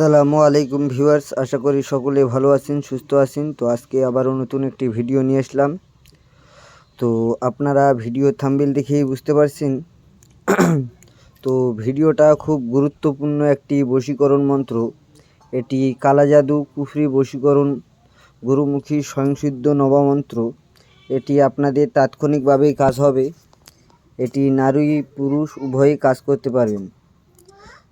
আসসালামু আলাইকুম ভিউয়ার্স, আশা করি সকলে ভালো আছেন, সুস্থ আছেন। তো আজকে আবারও নতুন একটি ভিডিও নিয়ে আসলাম। তো আপনারা ভিডিও থাম্বেল দেখেই বুঝতে পারছেন। তো ভিডিওটা খুব গুরুত্বপূর্ণ একটি বশীকরণ মন্ত্র। এটি কালাজাদু কুফরি বশীকরণ, গুরুমুখী স্বয়ংসিদ্ধ নবমন্ত্র। এটি আপনাদের তাৎক্ষণিকভাবেই কাজ হবে। এটি নারী পুরুষ উভয়ই কাজ করতে পারবেন।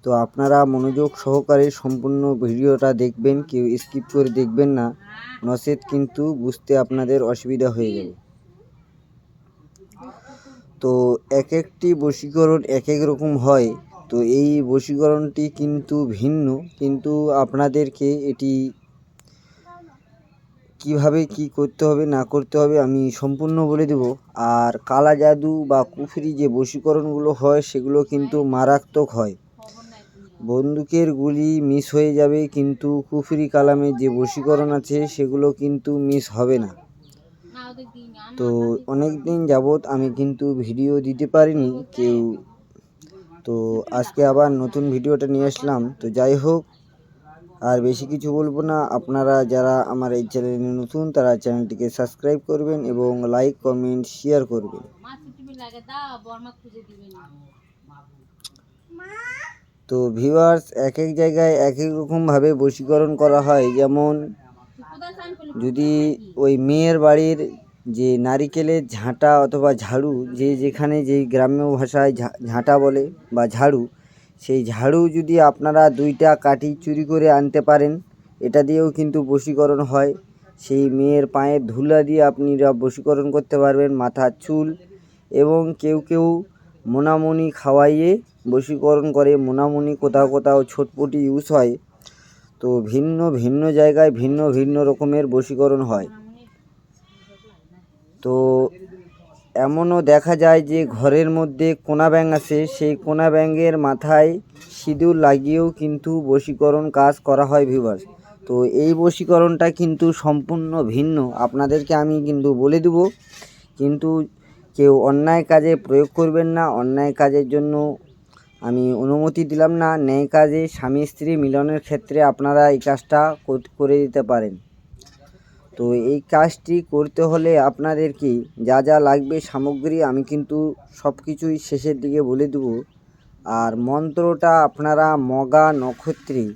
তো আপনারা মনোযোগ সহকারে সম্পূর্ণ ভিডিওটা দেখবেন, কেউ স্কিপ করে দেখবেন না। নচেত কিন্তু বুঝতে আপনাদের অসুবিধা হয়ে যাবে। তো এক একটি বশীকরণ এক এক রকম হয়। তো এই বশীকরণটি কিন্তু ভিন্ন, কিন্তু আপনাদেরকে এটি কীভাবে কি করতে হবে, না করতে হবে আমি সম্পূর্ণ বলে দেব। আর কালা জাদু বা কুফরি যে বশীকরণগুলো হয়, সেগুলো কিন্তু মারাত্মক হয়। বন্দুকের গুলি মিস হয়ে যাবে কিন্তু কুফরি কালামের যে বশীকরণ আছে সেগুলো কিন্তু মিস হবে না। তো অনেক দিন যাবৎ আমি কিন্তু ভিডিও দিতে পারিনি কেউ। তো আজকে আবার নতুন ভিডিওটা নিয়ে আসলাম। তো যাই হোক আর বেশি কিছু বলব না। আপনারা যারা আমার এই চ্যানেলে নতুন তারা চ্যানেলটিকে সাবস্ক্রাইব করবেন এবং লাইক কমেন্ট শেয়ার করবেন। তো ভিউয়ার্স এক এক জায়গায় এক এক রকমভাবে বশীকরণ করা হয়। যেমন যদি ওই মেয়ের বাড়ির যে নারিকেলের ঝাঁটা অথবা ঝাড়ু, যে যেখানে যেই গ্রাম্য ভাষায় ঝাঁটা বলে বা ঝাড়ু, সেই ঝাড়ু যদি আপনারা দুইটা কাঠি চুরি করে আনতে পারেন, এটা দিয়েও কিন্তু বশীকরণ হয়। সেই মেয়ের পায়ের ধুলা দিয়ে আপনিরা বশীকরণ করতে পারবেন মাথার চুল এবং কেউ কেউ মোনামুনি খাওয়াইয়ে বশীকরণ করে মোনামুনি কোথাও কোথাও ছটপটি ইউজ হয়। তো ভিন্ন ভিন্ন জায়গায় ভিন্ন ভিন্ন রকমের বশীকরণ হয়। তো এমনও দেখা যায় যে ঘরের মধ্যে কোনা ব্যাঙ আছে, সেই কোনা ব্যাঙের মাথায় সিঁদুর লাগিয়েও কিন্তু বশীকরণ কাজ করা হয় ভিউয়ার্স তো এই বশীকরণটা কিন্তু সম্পূর্ণ ভিন্ন। আপনাদেরকে আমি কিন্তু বলে দেব, কিন্তু কেউ অন্যায় কাজে প্রয়োগ করবেন না, অন্যায় কাজের জন্য আমি অনুমতি দিলাম না, ন্যায় কাজে স্বামী স্ত্রী মিলনের ক্ষেত্রে আপনারা এই কাজটা করে দিতে পারেন। তো এই কাজটি করতে হলে আপনাদের কি যা যা লাগবে সামগ্রী আমি কিন্তু সব কিছুই শেষের দিকে বলে দেব। আর মন্ত্রটা আপনারা মগা নক্ষত্রী,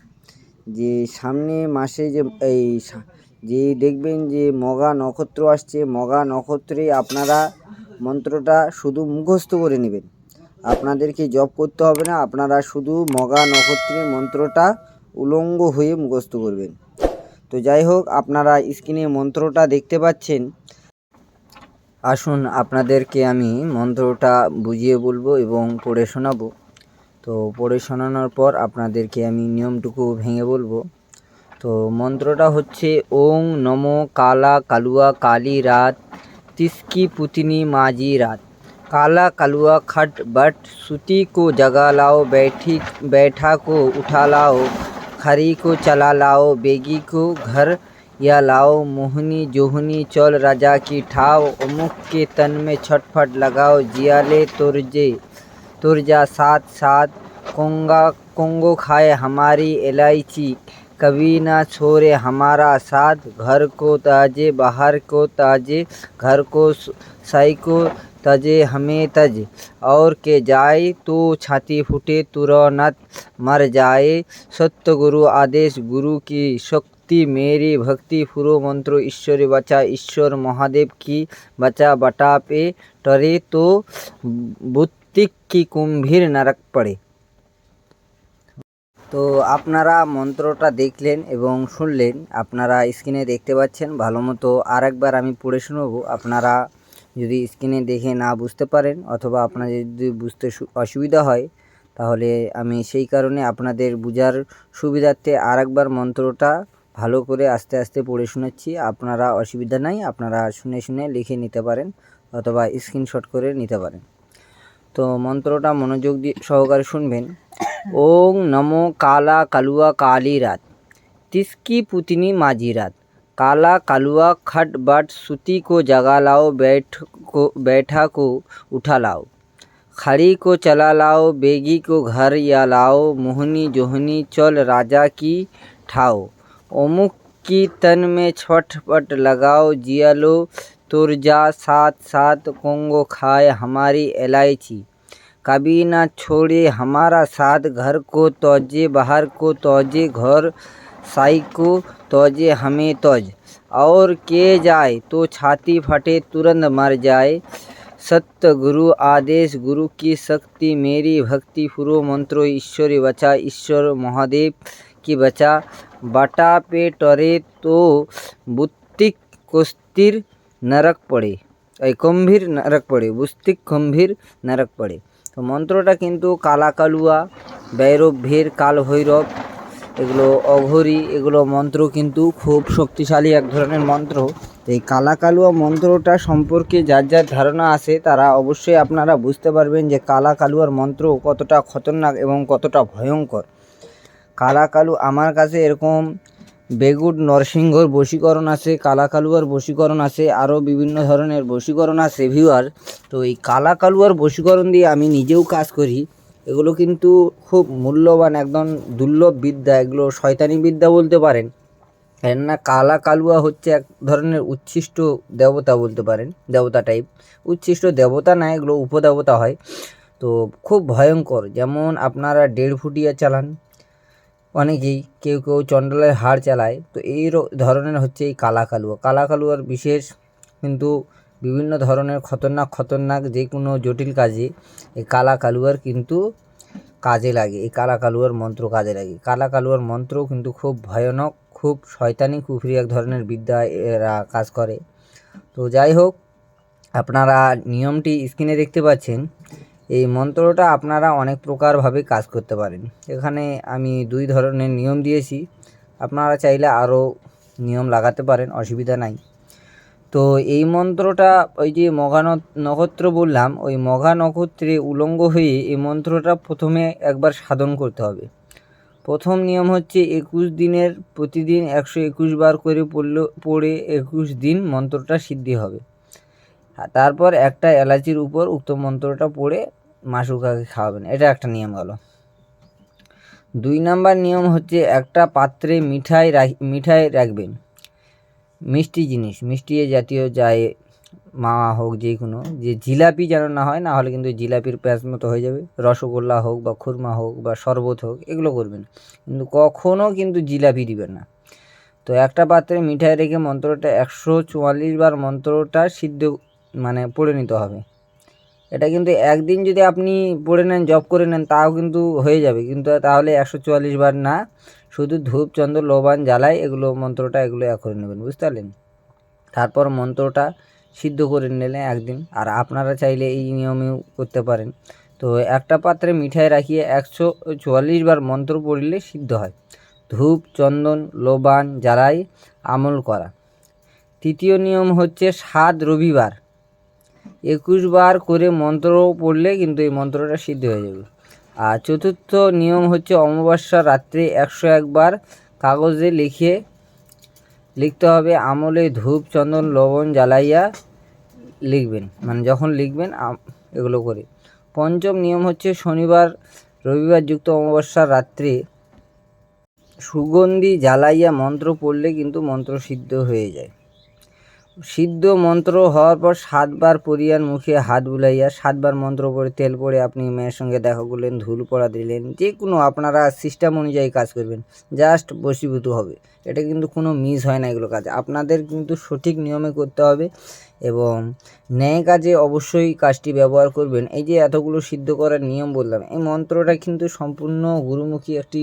যে সামনে মাসে যে, এই যে দেখবেন যে মগা নক্ষত্র আসছে, মগা নক্ষত্রে আপনারা মন্ত্রটা শুধু মুখস্থ করে নেবেন। আপনাদেরকে জব করতে হবে না, আপনারা শুধু মগা নক্ষত্রের মন্ত্রটা উলঙ্গ হয়ে মুখস্থ করবেন। তো যাই হোক, আপনারা স্ক্রিনে মন্ত্রটা দেখতে পাচ্ছেন। আসুন আপনাদেরকে আমি মন্ত্রটা বুঝিয়ে বলব এবং পড়ে শোনাবো। তো পড়ে শোনানোর পর আপনাদেরকে আমি নিয়মটুকু ভেঙে বলব। তো মন্ত্রটা হচ্ছে, ওং নম কালা কালুয়া কালী রাত, তিস্কি পুতিনি মাঝি রাত। काला कलुआ खट बट सूती को जगा लाओ, बैठी, बैठा को उठा लाओ, खरी को चला लाओ, बेगी को घर या लाओ, मोहनी जोहनी चौल राजा की ठाव अमुक के तन में छटफट लगाओ जियाले तुरजे, तुरजा साथ साथ, कोंगा, कोंगो खाए हमारी इलायची, कभी ना छोड़े हमारा साथ, घर को ताजे, बाहर को ताजे, घर को साई को तजे हमें तज और के जाए तो छाती फूटे तुरंत मर जाए सत्य गुरु आदेश गुरु की शक्ति मेरी भक्ति पुरो मंत्र ईश्वरी बचा ईश्वर महादेव की बचा बटा पे टरे तो बुत्तिक की कुंभीर नरक पड़े তো আপনারা মন্ত্রটা দেখলেন এবং শুনলেন আপনারা স্ক্রিনে দেখতে পাচ্ছেন ভালো মতো আর একবার আমি পড়ে শোনাবো আপনারা যদি স্ক্রিনে দেখে না বুঝতে পারেন অথবা আপনাদের যদি বুঝতে অসুবিধা হয়, তাহলে আমি সেই কারণে আপনাদের বোঝার সুবিধার্থে আর একবার মন্ত্রটা ভালো করে আস্তে আস্তে পড়ে শোনাচ্ছি আপনারা অসুবিধা নাই, আপনারা শুনে শুনে লিখে নিতে পারেন অথবা স্ক্রিনশট করে নিতে পারেন। তো মন্ত্রটা মনোযোগ দিয়ে সহকারে শুনবেন। ওং নমো কালা কালুয়া কালী রাত তিস্কি পুতিনি মাঝি রাত काला, कालुआ, खट, बट, सूती को जगा लाओ, बैठ को, बैठा को उठा लाओ। खड़ी को चला लाओ, बेगी को घर या लाओ, मोहनी जोहनी, चल राजा की ठाओ। ओमुख की तन में छटपट लगाओ, जिया लो तुरजा साथ साथ कोंगो खाए हमारी इलायची कभी ना छोड़े हमारा साथ, घर को तोजे, बाहर को तोजे, घर साई को तोजे हमें तोज और के जाए तो छाती फटे तुरंत मर जाए सत्य गुरु आदेश गुरु की शक्ति मेरी भक्ति पुरो मंत्रो ईश्वरी बचा ईश्वर महादेव की बचा बाटा पे टरे तो बुत्तिक कुस्तिर নরক পড়ে এই গম্ভীর নরক পড়ে বুস্তিক গম্ভীর নরক পড়ে তো মন্ত্রটা কিন্তু কালা কালুয়া ভৈরব কাল ভৈরব এগুলো অঘরি, এগুলো মন্ত্র কিন্তু খুব শক্তিশালী এক ধরনের মন্ত্র। এই কালাকালুয়া মন্ত্রটা সম্পর্কে যার যার ধারণা আছে, তারা অবশ্যই আপনারা বুঝতে পারবেন যে কালা কালুয়ার মন্ত্র কতটা খতরনাক এবং কতটা ভয়ঙ্কর। কালাকালু, আমার কাছে এরকম বেগুড নরসিংহর বশীকরণ আছে কালা কালুয়ার বশীকরণ আছে, আরও বিভিন্ন ধরনের বশীকরণ আছে, ভিউয়ার। তো এই কালা কালুয়ার বশীকরণ দিয়ে আমি নিজেও কাজ করি। এগুলো কিন্তু খুব মূল্যবান, একদম দুর্লভ বিদ্যা। এগুলো শয়তানি বিদ্যা বলতে পারেন। কেননা কালা কালুয়া হচ্ছে এক ধরনের উচ্ছিষ্ট দেবতা বলতে পারেন, দেবতা টাইপ উচ্ছিষ্ট দেবতা না, এগুলো উপদেবতা হয়। তো খুব ভয়ঙ্কর। যেমন আপনারা দেড় ফুটিয়া চালান, অনেকেই কেউ কেউ চণ্ডালের হাড় চালায়। তো এই ধরনের হচ্ছে এই কালা কালুয়া। কালা কালুয়ার বিশেষ কিন্তু বিভিন্ন ধরনের খতরনাক খতরনাক যে কোনো জটিল কাজে এই কালা কালুয়ার কিন্তু কাজে লাগে, এই কালা কালুয়ার মন্ত্র কাজে লাগে। কালা কালুয়ার মন্ত্রও কিন্তু খুব ভয়ানক, খুব শয়তানি কুফরি এক ধরনের বিদ্যা এরা কাজ করে। তো যাই হোক, আপনারা নিয়মটি স্ক্রিনে দেখতে পাচ্ছেন, এই মন্ত্রটা আপনারা অনেক প্রকারভাবে কাজ করতে পারেন। এখানে আমি দুই ধরনের নিয়ম দিয়েছি, আপনারা চাইলে আরও নিয়ম লাগাতে পারেন, অসুবিধা নাই। তো এই মন্ত্রটা ওই যে মঘা নক্ষত্র বললাম, ওই মঘা নক্ষত্রে উলঙ্গ হয়ে এই মন্ত্রটা প্রথমে একবার সাধন করতে হবে। প্রথম নিয়ম হচ্ছে একুশ দিনের, প্রতিদিন একশো একুশ বার করে পড়ল, পড়ে একুশ দিন মন্ত্রটা সিদ্ধি হবে। তারপর একটা এলাচির উপর উক্ত মন্ত্রটা পড়ে মাসুকাকে খাওয়াবেন। এটা একটা নিয়ম গেল। দুই নাম্বার নিয়ম হচ্ছে একটা পাত্রে মিঠাই রাখ- মিঠাই রাখবেন। মিষ্টি জিনিস, মিষ্টি জাতীয় যায় মাওয়া হোক যে কোনো যে জিলাপি যেন না হয়, না হলে কিন্তু জিলাপির প্যাঁচ মতো হয়ে যাবে। রসগোল্লা হোক বা খুরমা হোক বা শরবত হোক, এগুলো করবেন। কিন্তু কখনও কিন্তু জিলাপি দিবেন না। তো একটা পাত্রে মিঠাই রেখে মন্ত্রটা একশো চুয়াল্লিশ বার মন্ত্রটা সিদ্ধ মানে পড়ে নিতে হবে। এটা কিন্তু একদিন যদি আপনি পড়ে নেন জব করে নেন, তাও কিন্তু হয়ে যাবে। কিন্তু তাহলে একশো চুয়াল্লিশ বার না, শুধু ধূপ, চন্দ্র, লোবান, জ্বালাই, এগুলো মন্ত্রটা এগুলো এক করে নেবেন, বুঝতে পারলেন? তারপর মন্ত্রটা সিদ্ধ করে নিলেন একদিন, আর আপনারা চাইলে এই নিয়মেও করতে পারেন। তো একটা পাত্রে মিঠাই রাখিয়ে একশো চুয়াল্লিশ বার মন্ত্র পড়লে সিদ্ধ হয়। ধূপ, চন্দন, লোবান, জ্বালাই, আমল করা। তৃতীয় নিয়ম হচ্ছে সাত রবিবার। একুশ বার করে মন্ত্র পড়লে কিন্তু এই মন্ত্রটা সিদ্ধ হয়ে যাবে। আর চতুর্থ নিয়ম হচ্ছে অমাবস্যা রাত্রে একশো একবার কাগজে লিখে লিখতে হবে, আমলে ধূপ, চন্দন, লবণ জ্বালাইয়া লিখবেন। মানে যখন লিখবেন এগুলো করে। পঞ্চম নিয়ম হচ্ছে শনিবার, রবিবার যুক্ত অমাবস্যার রাত্রে সুগন্ধি জ্বালাইয়া মন্ত্র পড়লে কিন্তু মন্ত্র সিদ্ধ হয়ে যায়। সিদ্ধ মন্ত্র হওয়ার পর সাতবার পরিয়ার মুখে হাত বুলাইয়া সাতবার মন্ত্র পড়ে, তেল পড়ে আপনি মেয়ের সঙ্গে দেখা করলেন, ধুল পড়া দিলেন, যে কোনো আপনারা সিস্টেম অনুযায়ী কাজ করবেন জাস্ট বশীভূত হবে। এটা কিন্তু কোনো মিস হয় না এগুলো কাজ। আপনাদের কিন্তু সঠিক নিয়মে করতে হবে এবং ন্যায় কাজে অবশ্যই কাজটি ব্যবহার করবেন। এই যে এতগুলো সিদ্ধ করার নিয়ম বললাম, এই মন্ত্রটা কিন্তু সম্পূর্ণ গুরুমুখী একটি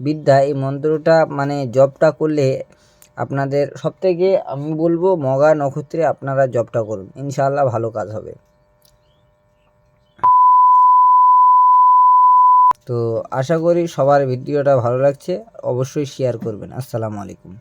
বিদ্যা। এই মন্ত্রটা মানে জবটা করলে আপনাদের সবথেকে আমি বলব মগা নক্ষত্রে আপনারা জবটা করুন। ইনশাআল্লাহ ভালো কাজ হবে। তো আশা করি সবার ভিডিওটা ভালো লাগছে। অবশ্যই শেয়ার করবেন। আসসালামু আলাইকুম।